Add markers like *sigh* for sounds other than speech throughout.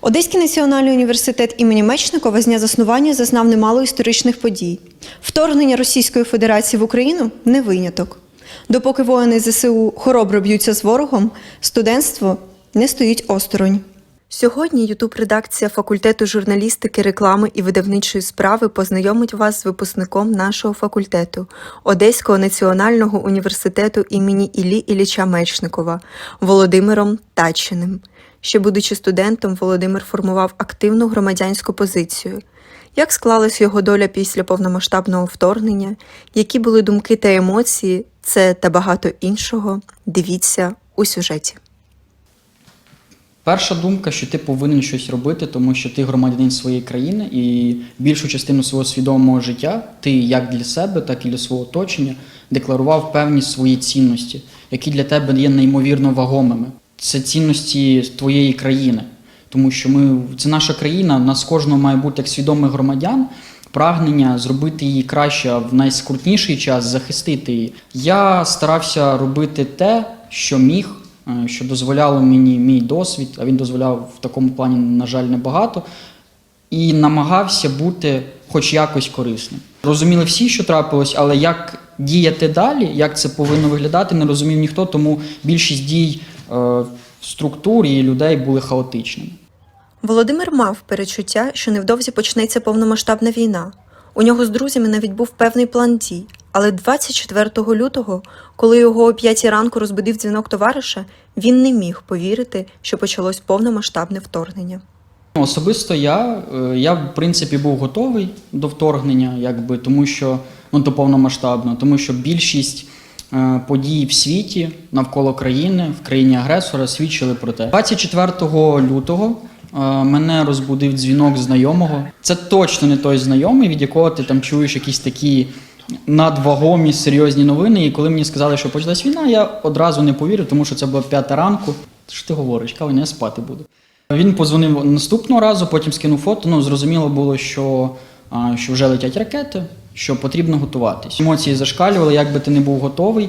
Одеський національний університет імені Мечникова з дня заснування зазнав немало історичних подій. Вторгнення Російської Федерації в Україну не виняток. Допоки воїни ЗСУ хоробро б'ються з ворогом, студентство не стоїть осторонь. Сьогодні Ютуб-редакція факультету журналістики, реклами і видавничої справи познайомить вас з випускником нашого факультету Одеського національного університету імені Іллі Ілліча Мечникова Володимиром Тачиним. Ще будучи студентом, Володимир формував активну громадянську позицію. Як склалась його доля після повномасштабного вторгнення, які були думки та емоції, це та багато іншого, дивіться у сюжеті. Перша думка, що ти повинен щось робити, тому що ти громадянин своєї країни, і більшу частину свого свідомого життя ти як для себе, так і для свого оточення декларував певні свої цінності, які для тебе є неймовірно вагомими. Це цінності твоєї країни, тому що ми це наша країна. в нас кожного має бути як свідомих громадян. Прагнення зробити її краще в найскрутніший час, захистити її. Я старався робити те, що міг, е, що дозволяло мені мій досвід, а він дозволяв в такому плані, на жаль, небагато, і намагався бути хоч якось корисним. Розуміли всі, що трапилось, але як діяти далі, як це повинно виглядати, не розумів ніхто, тому більшість дій структур і людей були хаотичними. Володимир мав перечуття, що невдовзі почнеться повномасштабна війна. У нього з друзями навіть був певний план дій. Але 24 лютого, коли його о 5 ранку розбудив дзвінок товариша, він не міг повірити, що почалось повномасштабне вторгнення. Особисто я, е, я в принципі був готовий до вторгнення, якби тому що ну до повномасштабного, тому що більшість е, подій в світі навколо країни, в країні агресора свідчили про те. 24 лютого е, мене розбудив дзвінок знайомого. Це точно не той знайомий, від якого ти там чуєш якісь такі надвагомі серйозні новини. І коли мені сказали, що почалась війна, я одразу не повірив, тому що це була п'ята ранку. Що ти говориш? Кава, я спати буду. Він позвонив наступного разу, потім скинув фото. Ну, зрозуміло було, що, що вже летять ракети, що потрібно готуватись. Емоції зашкалювали, як би ти не був готовий,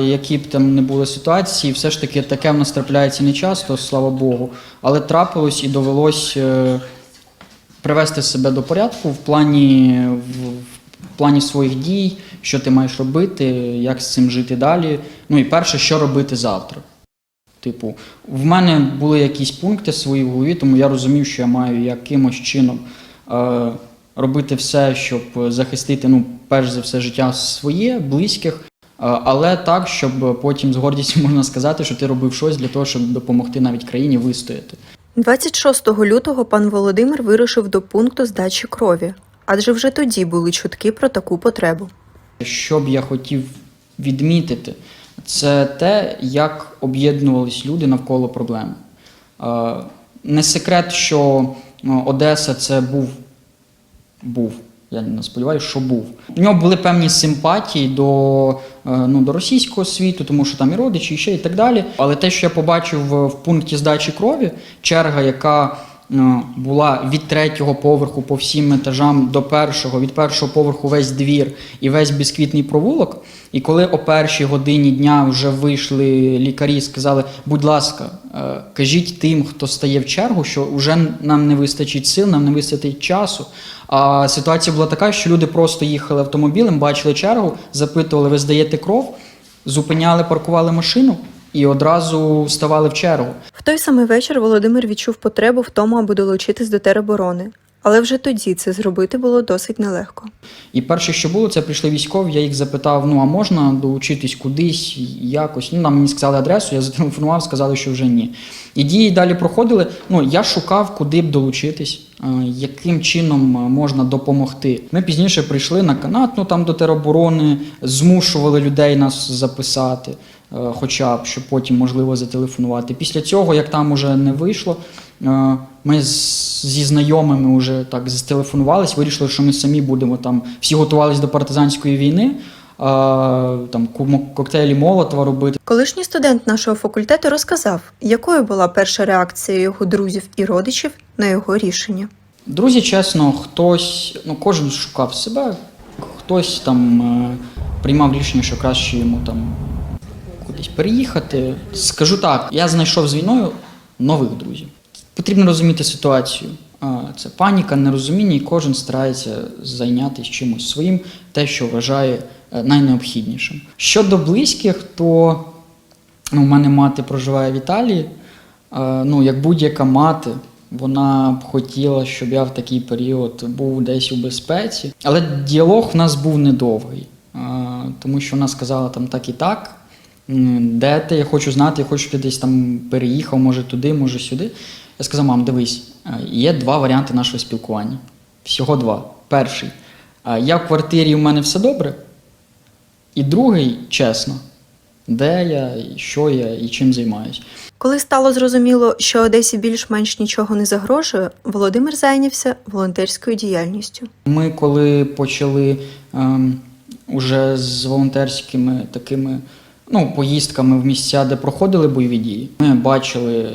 які б там не були ситуації. Все ж таки таке в нас трапляється не часто, слава Богу. Але трапилось і довелось е, привести себе до порядку в плані, в плані своїх дій, що ти маєш робити, як з цим жити далі. Ну і перше, що робити завтра. Типу, в мене були якісь пункти свої в голові, тому я розумів, що я маю якимось чином е, робити все, щоб захистити, ну, перш за все, життя своє, близьких, але так, щоб потім з гордістю *laughs* можна сказати, що ти робив щось для того, щоб допомогти навіть країні вистояти. 26 лютого пан Володимир вирушив до пункту здачі крові, адже вже тоді були чутки про таку потребу. Що б я хотів відмітити, це те, як об'єднувались люди навколо проблеми. Не секрет, що е, Одеса це був, був, я не сподіваюся, що був. У нього були певні симпатії до, е, ну, до російського світу, тому що там і родичі, і ще і так далі. Але те, що я побачив в, пункті здачі крові, черга, яка була від третього поверху по всім етажам до першого, від першого поверху весь двір і весь бісквітний провулок. І коли о першій годині дня вже вийшли лікарі і сказали, будь ласка, е, кажіть тим, хто стає в чергу, що вже нам не вистачить сил, нам не вистачить часу. А ситуація була така, що люди просто їхали автомобілем, бачили чергу, запитували, ви здаєте кров, зупиняли, паркували машину і одразу ставали в чергу. В той самий вечір Володимир відчув потребу в тому, аби долучитись до тероборони. Але вже тоді це зробити було досить нелегко. І перше, що було, це прийшли військові. Я їх запитав: ну а можна долучитись кудись, якось. Ну, нам мені сказали адресу, я зателефонував, сказали, що вже ні. І дії далі проходили. Ну я шукав, куди б долучитись, е, яким чином е, можна допомогти. Ми пізніше прийшли на канат, ну там до тероборони, змушували людей нас записати. Е, Хоча б щоб потім можливо зателефонувати. Після цього, як там уже не вийшло, е, ми зі знайомими вже так зтелефонувались, вирішили, що ми самі будемо там. Всі готувалися до партизанської війни, там ку- коктейлі Молотова робити. Колишній студент нашого факультету розказав, якою була перша реакція його друзів і родичів на його рішення. Друзі, чесно, хтось, ну кожен шукав себе, хтось там е, приймав рішення, що краще йому там кудись переїхати. Скажу так, я знайшов з війною нових друзів. Потрібно розуміти ситуацію. Це паніка, нерозуміння, і кожен старається зайнятися чимось своїм, те, що вважає е, найнеобхіднішим. Щодо близьких, то ну, у мене мати проживає в Італії. Ну, як будь-яка мати, вона б хотіла, щоб я в такий період був десь у безпеці. Але діалог в нас був недовгий, тому що вона сказала там так і так. Де ти? Я хочу знати, я хочу, щоб ти десь там переїхав, може туди, може сюди. Я сказав, мам, дивись, е, є два варіанти нашого спілкування. Всього два. Перший. Я в квартирі, у мене все добре. І другий, чесно, де я, що я і чим займаюся. Коли стало зрозуміло, що Одесі більш-менш нічого не загрожує, Володимир зайнявся волонтерською діяльністю. Ми коли почали ем, уже з волонтерськими такими ну, поїздками в місця, де проходили бойові дії, ми бачили е,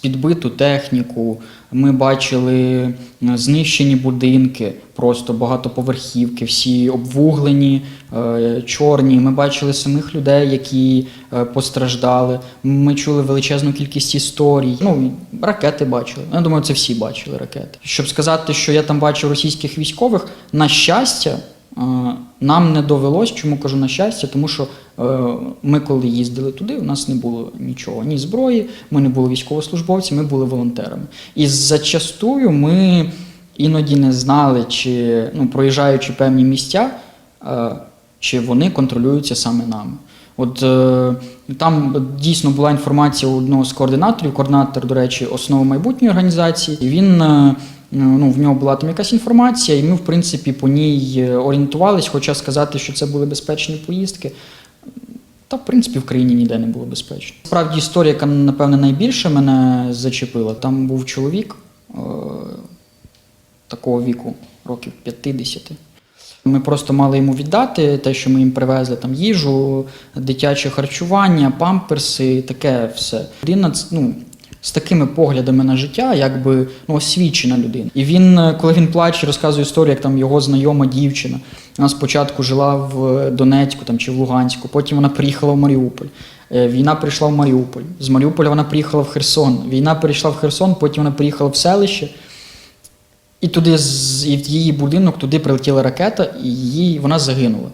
підбиту техніку, ми бачили е, знищені будинки, просто багатоповерхівки, всі обвуглені, е, чорні. Ми бачили самих людей, які постраждали. Ми чули величезну кількість історій. Ну, ракети бачили. Я думаю, це всі бачили ракети. Щоб сказати, що я там бачив російських військових, на щастя, нам не довелось. Чому кажу на щастя? Тому що е, ми, коли їздили туди, у нас не було нічого, ні зброї, ми не були військовослужбовці, ми були волонтерами. І зачастую ми іноді не знали, чи ну, проїжджаючи певні місця, е, чи вони контролюються саме нами. От е, там дійсно була інформація у одного з координаторів, координатор, до речі, основи майбутньої організації. Він е, ну, в нього була там якась інформація, і ми, в принципі, по ній е, орієнтувались, хоча сказати, що це були безпечні поїздки. Та, в принципі, в країні ніде не було безпечно. Справді, історія, яка, напевне, найбільше мене зачепила, там був чоловік е, такого віку, років 50. Ми просто мали йому віддати те, що ми їм привезли там їжу, дитяче харчування, памперси, таке все. Людина ну, з такими поглядами на життя, якби ну, освічена людина. І він, е, коли він плаче, розказує історію, як там його знайома дівчина. Вона спочатку жила в Донецьку там, чи в Луганську, потім вона приїхала в Маріуполь. Е, Війна прийшла в Маріуполь. З Маріуполя вона приїхала в Херсон. Війна перейшла в Херсон, потім вона приїхала в селище. І туди і в її будинок туди прилетіла ракета, і її, вона загинула.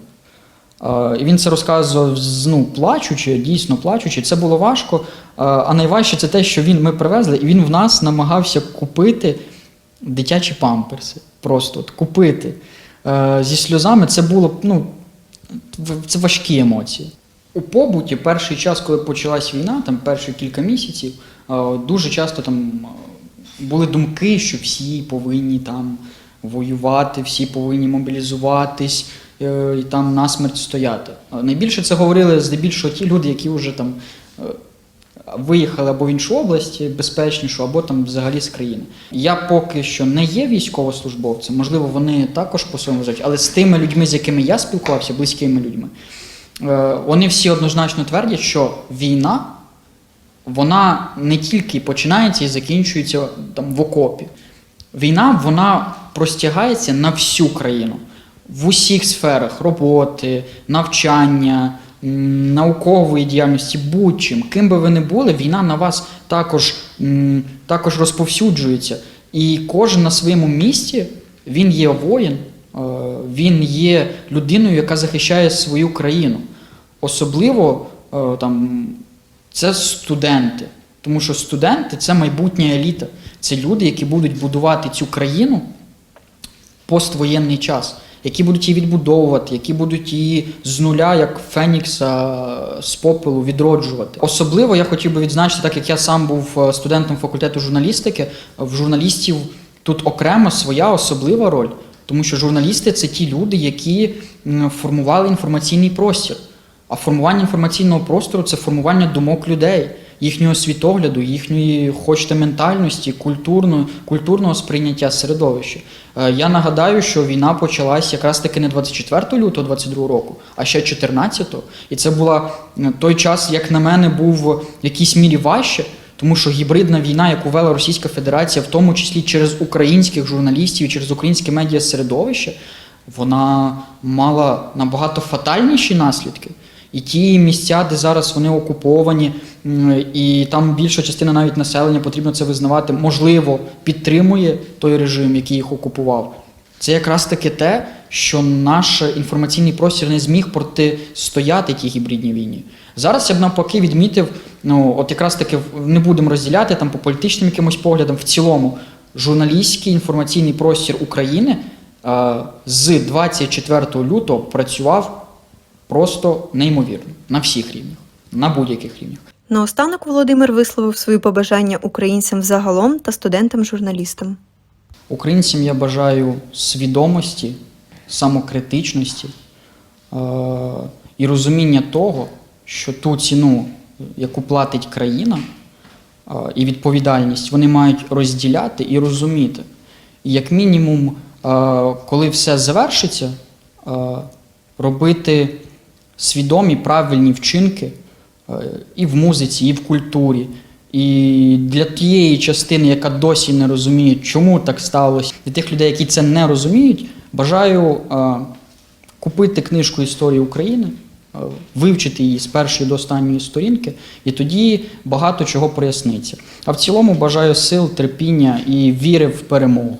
Е, І він це розказував ну, плачучи, дійсно плачучи. Це було важко. Е, А найважче це те, що він, ми привезли, і він в нас намагався купити дитячі памперси. Просто от, купити. Е, Зі сльозами це було ну, це важкі емоції. У побуті перший час, коли почалась війна, там перші кілька місяців, дуже часто там були думки, що всі повинні там воювати, всі повинні мобілізуватись і там насмерть стояти. Е, Найбільше це говорили здебільшого ті люди, які вже там е, виїхали або в іншу область безпечнішу, або там взагалі з країни. Я поки що не є військовослужбовцем, можливо, вони також по своєму житті, але з тими людьми, з якими я спілкувався, близькими людьми, е, вони всі однозначно твердять, що війна вона не тільки починається і закінчується там в окопі. Війна вона простягається на всю країну в усіх сферах роботи, навчання, наукової діяльності, будь-чим. Ким би ви не були, війна на вас також, також розповсюджується. І кожен на своєму місці він є воїн, е, він є людиною, яка захищає свою країну. Особливо е, там, це студенти. Тому що студенти це майбутня еліта. Це люди, які будуть будувати цю країну поствоєнний час, які будуть її відбудовувати, які будуть її з нуля, як Фенікса з попелу відроджувати. Особливо я хотів би відзначити, так як я сам був е, студентом факультету журналістики, в журналістів тут окремо своя особлива роль, тому що журналісти це ті люди, які формували інформаційний простір. А формування інформаційного простору це формування думок людей, їхнього світогляду, їхньої, хочете, ментальності, культурно, культурного сприйняття середовища. Е, Я нагадаю, що війна почалась якраз таки не 24 лютого 22 року, а ще 14-го. І це була е, той час, як на мене, був в якійсь мірі важче, тому що гібридна війна, яку вела Російська Федерація, в тому числі через українських журналістів, через українське медіа середовище, вона мала набагато фатальніші наслідки. І ті місця, де зараз вони окуповані, і там більша частина навіть населення потрібно це визнавати, можливо, підтримує той режим, який їх окупував. Це якраз таки те, що наш інформаційний простір не зміг протистояти тій гібридній війні. Зараз я б навпаки відмітив, ну от якраз таки не будемо розділяти там по політичним якимось поглядам. В цілому, журналістський інформаційний простір України е, з 24 лютого працював просто неймовірно на всіх рівнях, на будь-яких рівнях. Наостанок Володимир висловив свої побажання українцям взагалом та студентам-журналістам. Українцям я бажаю свідомості, самокритичності е- і розуміння того, що ту ціну, яку платить країна, е- і відповідальність, вони мають розділяти і розуміти. І як мінімум, е- коли все завершиться, е- робити свідомі правильні вчинки е, і в музиці, і в культурі. І для тієї частини, яка досі не розуміє, чому так сталося, для тих людей, які це не розуміють, бажаю е, купити книжку Історії України, е, вивчити її з першої до останньої сторінки, і тоді багато чого проясниться. А в цілому бажаю сил, терпіння і віри в перемогу.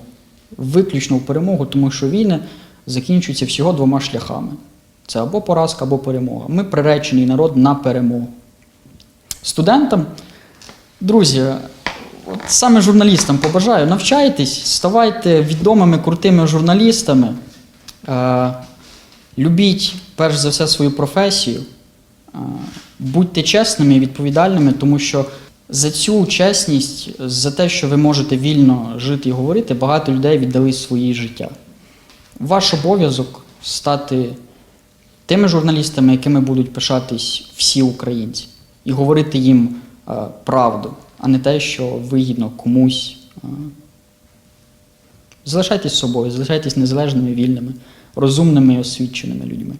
Виключно в перемогу, тому що війни закінчуються всього двома шляхами: це або поразка, або перемога. Ми приречений народ на перемогу. Студентам, друзі, от саме журналістам побажаю, навчайтесь, ставайте відомими, крутими журналістами. Е, любіть перш за все свою професію, е, будьте чесними і відповідальними, тому що за цю чесність, за те, що ви можете вільно жити і говорити, багато людей віддали свої життя. Ваш обов'язок стати тими журналістами, якими будуть пишатись всі українці, і говорити їм е, правду, а не те, що вигідно комусь. Е. Залишайтесь собою, залишайтесь незалежними, вільними, розумними і освіченими людьми.